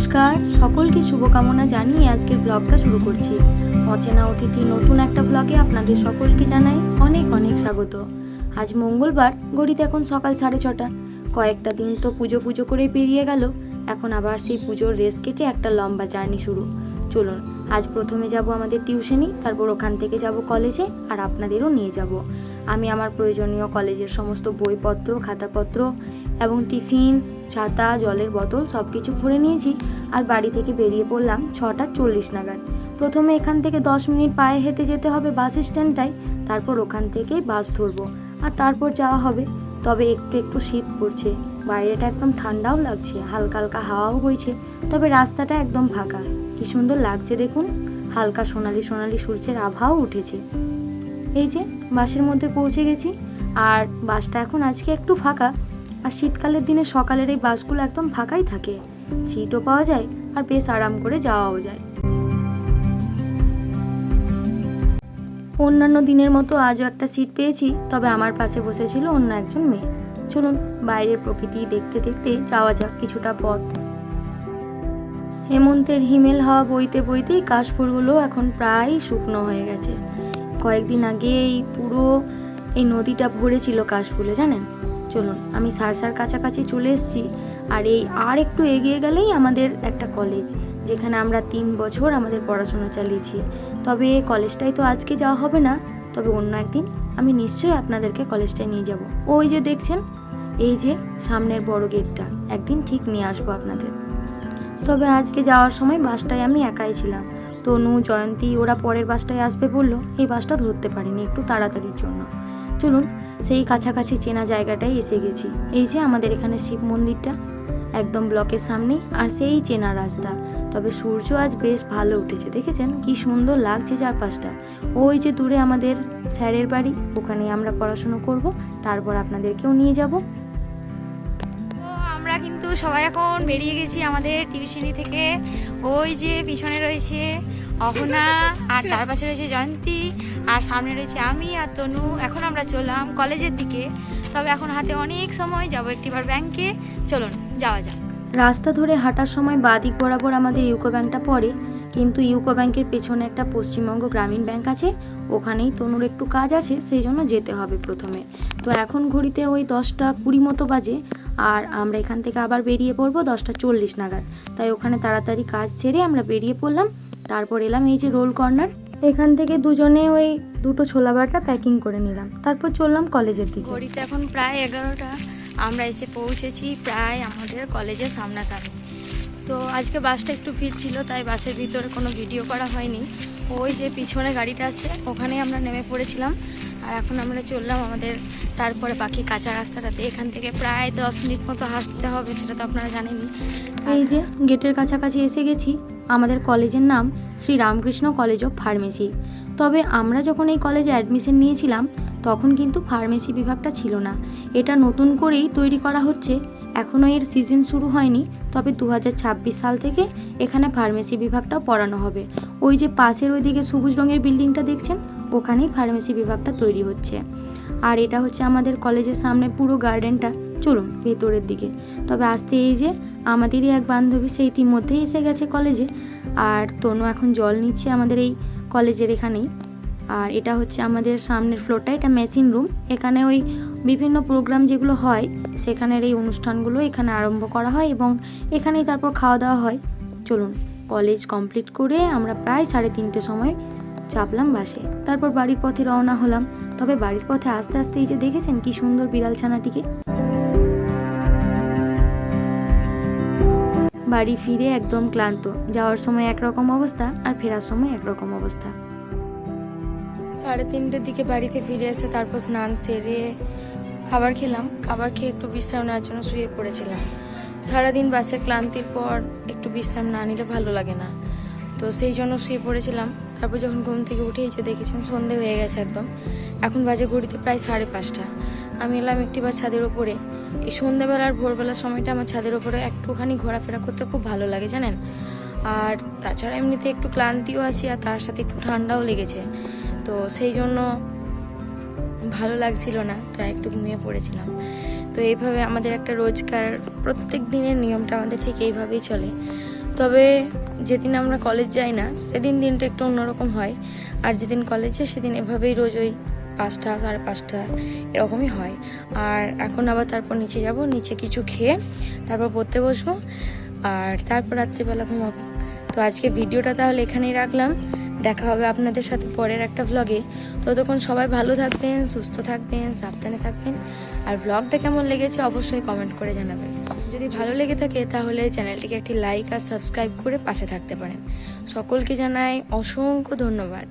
নমস্কার। সকলকে শুভকামনা জানিয়ে আজকের ব্লগটা শুরু করছি। অচেনা অতিথি নতুন একটা ব্লগে আপনাদের সকলকে জানাই অনেক অনেক স্বাগত। আজ মঙ্গলবার গড়িতে এখন সকাল সাড়ে ছটা। কয়েকটা দিন তো পুজো পুজো করে পেরিয়ে গেল। এখন আবার সেই পুজোর রেস কেটে একটা লম্বা জার্নি শুরু। চলুন, আজ প্রথমে যাব আমাদের টিউশনি, তারপর ওখান থেকে যাব কলেজে আর আপনাদেরও নিয়ে যাব। আমি আমার প্রয়োজনীয় কলেজের সমস্ত বইপত্র, খাতাপত্র এবং টিফিন, ছাতা, জলের বোতল সব কিছু ভরে নিয়েছি আর বাড়ি থেকে বেরিয়ে পড়লাম ছটা চল্লিশ নাগাদ। প্রথমে এখান থেকে দশ মিনিট পায়ে হেঁটে যেতে হবে বাস স্ট্যান্ডটায়, তারপর ওখান থেকে বাস ধরবো আর তারপর যাওয়া হবে। তবে একটু একটু শীত পড়ছে, বাইরেটা একদম ঠান্ডাও লাগছে, হালকা হালকা হাওয়াও বইছে, তবে রাস্তাটা একদম ফাঁকা। কি সুন্দর লাগছে দেখুন, হালকা সোনালি সোনালি সূর্যের আভাও উঠেছে। এই যে বাসের মধ্যে পৌঁছে গেছি, আর বাসটা এখন আজকে একটু ফাঁকা আর শীতকালের দিনে সকালের এই বাসগুলো একদম ফাঁকাই থাকে। সিটও পাওয়া যায় আর বেশ আরাম করে যাওয়াও যায়। অন্যান্য দিনের মতো আজও একটা সিট পেয়েছি, তবে আমার পাশে বসেছিল অন্য একজন মেয়ে। চলুন, বাইরের প্রকৃতি দেখতে দেখতে যাওয়া যাক কিছুটা পথ। হেমন্তের হিমেল হাওয়া বইতে বইতেই কাশফুলগুলো এখন প্রায় শুকনো হয়ে গেছে। কয়েকদিন আগে এই পুরো এই নদীটা ভরেছিল কাশফুলে, জানেন? চলুন, আমি সারসার কাছাকাছি চলে এসেছি। আর এই আর একটু এগিয়ে গেলেই আমাদের একটা কলেজ যেখানে আমরা তিন বছর আমাদের পড়াশোনা চালিয়েছি। তবে কলেজটাই তো আজকে যাওয়া হবে না, তবে অন্য একদিন আমি নিশ্চয়ই আপনাদেরকে কলেজটায় নিয়ে যাব। ওই যে দেখছেন, এই যে সামনের বড় গেটটা একদিন ঠিক নিয়ে আসব আপনাদের। তবে আজকে যাওয়ার সময় বাসটায় আমি একাই ছিলাম। তনু, জয়ন্তী, ওরা পরের বাসটায় আসবে বলল, এই বাসটা ধরতে পারিনি একটু তাড়াতাড়ির জন্য। চলুন সেই কাছাকাছি চেনা জায়গাটায় এসে গেছি। এই যে আমাদের এখানে শিব মন্দিরটা, একদম ব্লকের সামনে, আর সেই চেনা রাস্তা। তবে সূর্য আজ বেশ ভালো উঠেছে, দেখেছেন? কি সুন্দর লাগছে চারপাশটা। ওই যে দূরে আমাদের স্যারের বাড়ি, ওখানে আমরা পড়াশুনো করব, তারপর আপনাদেরকেও নিয়ে যাব। আমরা কিন্তু সবাই এখন বেরিয়ে গেছি আমাদের টিউশনি থেকে। ওই যে পিছনে রয়েছে অহনা, আর তার পাশে রয়েছে জয়ন্তী। আর সামনে রয়েছে আমি আর তনু। এখন আমরা চললাম কলেজের দিকে। তবে এখন হাতে অনেক সময়, যাব একটিবার ব্যাংকে। চলুন, যাওয়া যাক। রাস্তা ধরে হাঁটার সময় বাদিক বরাবর আমাদের ইউকো ব্যাংকটা পড়ে। কিন্তু ইউকো ব্যাংকের পেছনে একটা পশ্চিমবঙ্গ গ্রামীণ ব্যাংক আছে। ওখানেই তনুর একটু কাজ আছে, সেই জন্য যেতে হবে প্রথমে। তো এখন ঘড়িতে ওই দশটা কুড়ি মতো বাজে। আর আমরা এখান থেকে আবার বেরিয়ে পড়ব দশটা চল্লিশ নাগাদ। তাই ওখানে তাড়াতাড়ি কাজ সেরে আমরা বেরিয়ে পড়লাম। তারপর এলাম এই যে রোল কর্নার। এখান থেকে দুজনে ওই দুটো ছোলা বাটা প্যাকিং করে নিলাম। তারপর চললাম কলেজের দিকে। ঘড়িতে এখন প্রায় এগারোটা। আমরা এসে পৌঁছেছি প্রায় আমাদের কলেজের সামনাসামনি। তো আজকে বাসটা একটু ভিড় ছিল তাই বাসের ভিতরে কোনো ভিডিও করা হয়নি। ওই যে পিছনে গাড়িটা আসছে ওখানে আমরা নেমে পড়েছিলাম। আর এখন আমরা চললাম আমাদের তারপরে বাকি কাঁচা রাস্তাটাতে। এখান থেকে প্রায় দশ মিনিট মতো হাসতে হবে সেটা তো আপনারা জানেনই। এই যে গেটের কাছাকাছি এসে গেছি। আমাদের কলেজের নাম Shri Ramakrishna college of pharmacy. তবে আমরা যখন এই কলেজে অ্যাডমিশন নিয়েছিলাম, তখন কিন্তু ফার্মেসি বিভাগটা ছিল না। এটা নতুন করেই তৈরি করা হচ্ছে। এখনও এর সিজন শুরু হয়নি, তবে দু হাজার ছাব্বিশ সাল থেকে এখানে ফার্মেসি বিভাগটাও পড়ানো হবে। ওই যে পাশের ওইদিকে সবুজ রঙের বিল্ডিংটা দেখছেন, ওখানেই ফার্মেসি বিভাগটা তৈরি হচ্ছে। আর এটা হচ্ছে আমাদের কলেজের সামনে পুরো গার্ডেনটা চলুন ভেতরের দিকে। তবে আসতে এই যে আমাদেরই এক বান্ধবী সেই ইতিমধ্যেই এসে গেছে কলেজে, আর তনু এখন জল নিচ্ছে আমাদের এই কলেজের এখানেই। আর এটা হচ্ছে আমাদের সামনের ফ্লোরটা এটা মেশিন রুম এখানে ওই বিভিন্ন প্রোগ্রাম যেগুলো হয়, সেখানের এই অনুষ্ঠানগুলো এখানে আরম্ভ করা হয় এবং এখানেই তারপর খাওয়া দাওয়া হয়। চলুন, কলেজ কমপ্লিট করে আমরা প্রায় সাড়ে তিনটে সময় চাপলাম বাসে। তারপর বাড়ির পথে রওনা হলাম। তবে বাড়ির পথে আস্তে আস্তে এই যে দেখেছেন কি সুন্দর বিড়াল ছানাটিকে বাড়ি ফিরে একদম ক্লান্ত। যাওয়ার সময় একরকম অবস্থা আর ফেরার সময় একরকম অবস্থা। সাড়ে তিনটের দিকে বাড়িতে ফিরে এসে তারপর স্নান সেরে খাবার খেলাম। খাবার খেয়ে একটু বিশ্রাম নেওয়ার জন্য শুয়ে পড়েছিলাম। সারাদিন বাসে ক্লান্তির পর একটু বিশ্রাম না নিলে ভালো লাগে না। তো সেই জন্য শুয়ে পড়েছিলাম। তারপর যখন ঘুম থেকে উঠে এসে দেখেছেন সন্ধে হয়ে গেছে একদম। এখন বাজে ঘড়িতে প্রায় সাড়ে পাঁচটা। আমি এলাম একটি বা ছাদের ওপরে। এই সন্ধ্যেবেলার ভোরবেলার সময়টা আমার ছাদের ওপরে একটুখানি ঘোরাফেরা করতে খুব ভালো লাগে, জানেন? আর তাছাড়া এমনিতে একটু ক্লান্তিও আছি আর তার সাথে একটু ঠান্ডাও লেগেছে। তো সেই জন্য ভালো লাগছিল না, তো একটু ঘুমিয়ে পড়েছিলাম। তো এইভাবে আমাদের একটা রোজকার প্রত্যেক দিনের নিয়মটা আমাদের ঠিক এইভাবেই চলে। তবে যেদিন আমরা কলেজ যাই না, সেদিন দিনটা একটু অন্যরকম হয়। আর যেদিন কলেজ যাই, সেদিন এভাবেই রোজ ওই পাঁচটা সাড়ে পাঁচটা, এরকমই হয়। আর এখন আবার তারপর নিচে যাব, নিচে কিছু খেয়ে তারপর পড়তে বসবো। আর তারপর রাত্রিবেলা ঘুমাবো। তো আজকে ভিডিওটা তাহলে এখানেই রাখলাম। দেখা হবে আপনাদের সাথে পরের একটা ভ্লগে ততক্ষণ সবাই ভালো থাকবেন, সুস্থ থাকবেন, সাবধানে থাকবেন। আর ব্লগটা কেমন লেগেছে অবশ্যই কমেন্ট করে জানাবেন। যদি ভালো লেগে থাকে তাহলে চ্যানেলটিকে একটি লাইক আর সাবস্ক্রাইব করে পাশে থাকতে পারেন। সকলকে জানাই অসংখ্য ধন্যবাদ।